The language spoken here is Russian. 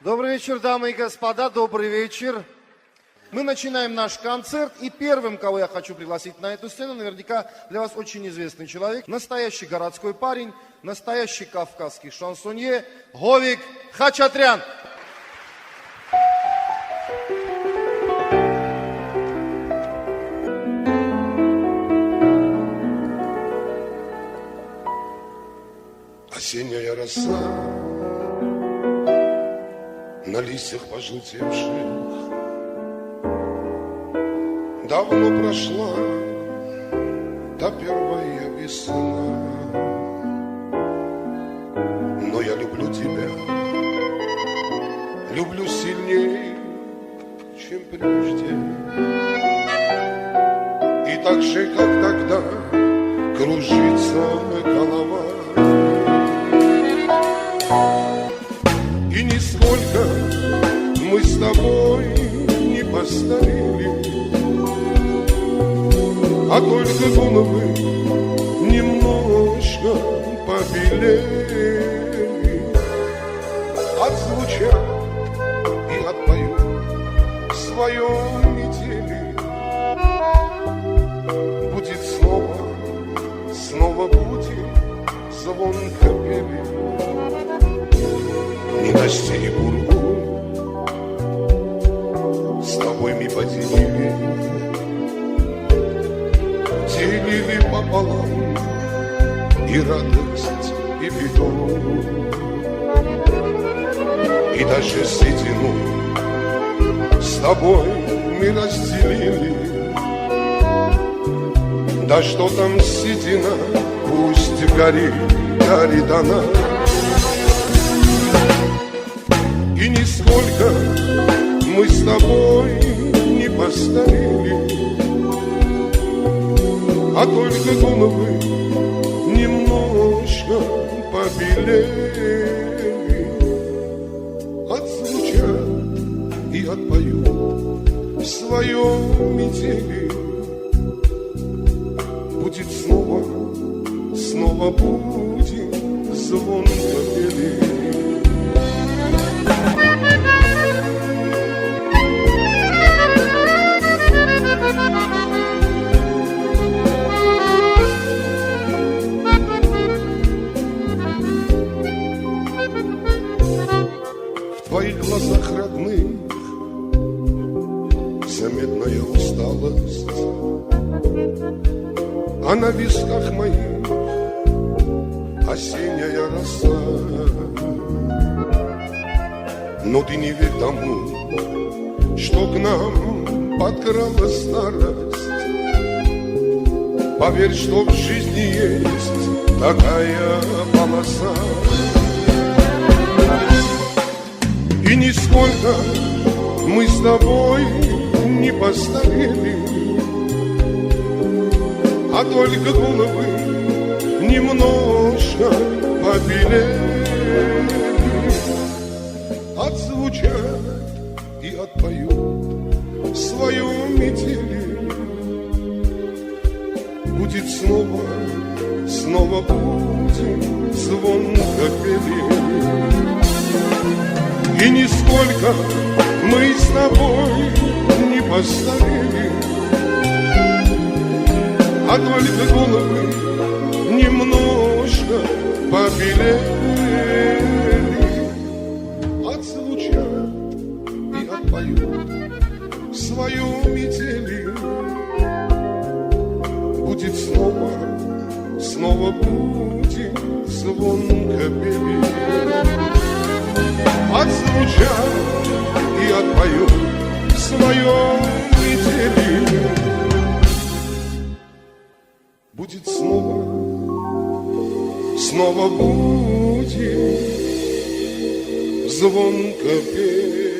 Добрый вечер, дамы и господа, добрый вечер. Мы начинаем наш концерт, и первым, кого я хочу пригласить на эту сцену, наверняка для вас очень известный человек, настоящий городской парень, настоящий кавказский шансонье, Говик Хачатрян. Осенняя роса на листьях пожелтевших. Давно прошла та первая весна Но я люблю тебя, люблю сильнее, чем прежде. И так же, как тогда, кружится голова И нисколько мы с тобой не постарели, А только головы немножко побелели. Отзвучат и отпою в своем метели. Будет снова, снова будет звонко пели ненастье и бургу С тобой мы поделили. Делили пополам И радость, и беду И даже седину С тобой мы разделили. Да что там седина Пусть горит, горит она И нисколько мы с тобой не постарели, А только головы немножко побелели. Отзвучат и отпою в своем метели. Будет снова, снова будет звонко пели. Заметная усталость. А на висках моих Осенняя роса. Но ты не верь тому Что к нам подкралась старость. Поверь, что в жизни есть Такая полоса нисколько мы с тобой не постарели, А только головы немножко побелели. Отзвучат и отпою в своем метели. Будет снова, снова будет звонко пели. И нисколько мы с тобой не постарели, А только головы немножко побелели. Отзвучат и отпоют в своем метели. Будет снова, снова будет звонко пели отзвучат и отпою в своем метели. Будет снова, снова будет звонко петь.